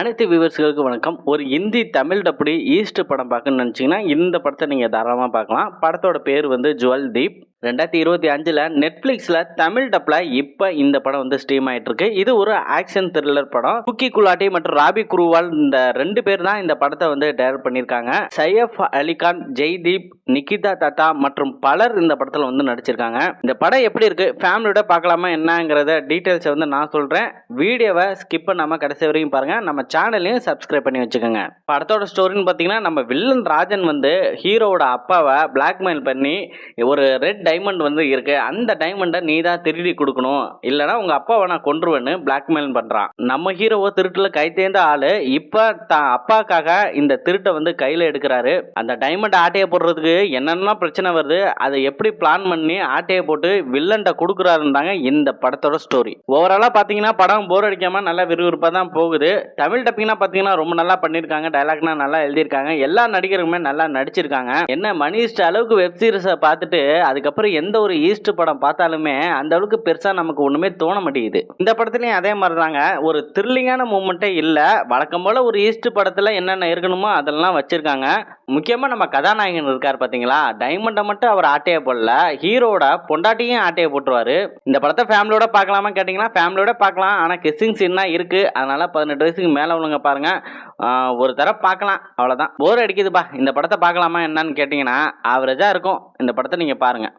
அனைத்து வியூவர்ஸ்களுக்கு வணக்கம். ஒரு இந்தி தமிழ் டப்படி ஈஸ்ட் படம் பார்க்கணும்னு நினச்சிங்கன்னா இந்த படத்தை நீங்கள் தாராளமாக பார்க்கலாம். படத்தோட பேர் வந்து ஜுவல் தீப். ரெண்டாயிரத்தி இருபத்தி அஞ்சில் நெட்ஃப்ளிக்ஸில் தமிழ் டப்பில் இப்போ இந்த படம் வந்து ஸ்ட்ரீம் ஆகிட்டு இருக்கு இது ஒரு ஆக்ஷன் த்ரில்லர் படம். குக்கி குலாட்டி மற்றும் ராபி குருவால் இந்த ரெண்டு பேர் தான் இந்த படத்தை வந்து டைரக்ட் பண்ணியிருக்காங்க. சையப் அலிகான் ஜெய்தீப் நிகிதா தத்தா மற்றும் பலர் இந்த படத்தில் வந்து நடிச்சிருக்காங்க. இந்த படம் எப்படி இருக்கு? ஃபேமிலியோட பார்க்கலாமா என்னங்கிறத டீட்டெயில்ஸை வந்து நான் சொல்கிறேன் வீடியோவை ஸ்கிப் பண்ணாமல் கடைசி வரைக்கும் பாருங்க. நம்ம சேனலையும் சப்ஸ்கிரைப் பண்ணி வச்சுக்கோங்க. படத்தோட ஸ்டோரின்னு பார்த்தீங்கன்னா நம்ம வில்லன் ராஜன் வந்து ஹீரோவோட அப்பாவை பிளாக்மெயில் பண்ணி ஒரு ரெட் டைமண்ட் வந்து இருக்கு. அந்த டைமண்டை நீ தான் திருடி கொடுக்கணும். இல்லைனா உங்க அப்பாவை நான் கொன்றுவேன்னு பிளாக்மெயில் பண்றான். நம்ம ஹீரோவோ திருட்டுல கை தேர்ந்த ஆளு இப்ப தான் அப்பாக்காக இந்த திருட்டை வந்து கையில எடுக்கிறாரு. அந்த டைமண்ட் ஆட்டையை போடுறதுக்கு என்னென்னலாம் பிரச்சனை வருது அதை எப்படி பிளான் பண்ணி ஆட்டையை போட்டு வில்லன்ட்ட கொடுக்குறாருந்தாங்க இந்த படத்தோட ஸ்டோரி ஓவராலா பாத்தீங்கன்னா படம் போர் அடிக்காம நல்லா விறுவிறுப்பா தான் போகுது. தமிழ் டப்பிங்னா பாத்தீங்கன்னா ரொம்ப நல்லா பண்ணிருக்காங்க டைலாக்னா நல்லா எழுதியிருக்காங்க. எல்லா நடிகருமே நல்லா நடிச்சிருக்காங்க. என்ன மணிஷ்ட அளவுக்கு வெப் சீரிஸை பார்த்துட்டு அதுக்கப்புறம் எந்த ஒரு ஈஸ்ட் படம் பார்த்தாலுமே அந்த அளவுக்கு பெருசாக நமக்கு ஒன்றுமே தோண மாட்டேங்குது. இந்த படத்துலையும் அதே மாதிரி தாங்க ஒரு த்ரில்லிங்கான மூமெண்ட்டே இல்லை. வழக்கம் போல் ஒரு ஈஸ்ட் படத்தில் என்னென்ன இருக்கணுமோ அதெல்லாம் வச்சுருக்காங்க. முக்கியமாக நம்ம கதாநாயகன் இருக்கார் பார்த்தீங்களா டைமண்டை மட்டும் அவர் ஆட்டையை போடல. ஹீரோட பொண்டாட்டியும் ஆட்டையை போட்டுருவாரு. இந்த படத்தை ஃபேமிலியோட பார்க்கலாமா கேட்டிங்கன்னா ஃபேமிலியோட பார்க்கலாம். ஆனால் கிஸ்ஸிங் சீன்னா இருக்குது அதனால் பதினெட்டு வயசுக்கு மேலே உள்ளவங்க பாருங்கள் ஒரு தடவை பார்க்கலாம். அவ்வளோதான் போர் அடிக்குதுப்பா. இந்த படத்தை பார்க்கலாமா? என்னன்னு கேட்டிங்கன்னா ஆவரேஜாக இருக்கும். இந்த படத்தை நீங்கள் பாருங்கள்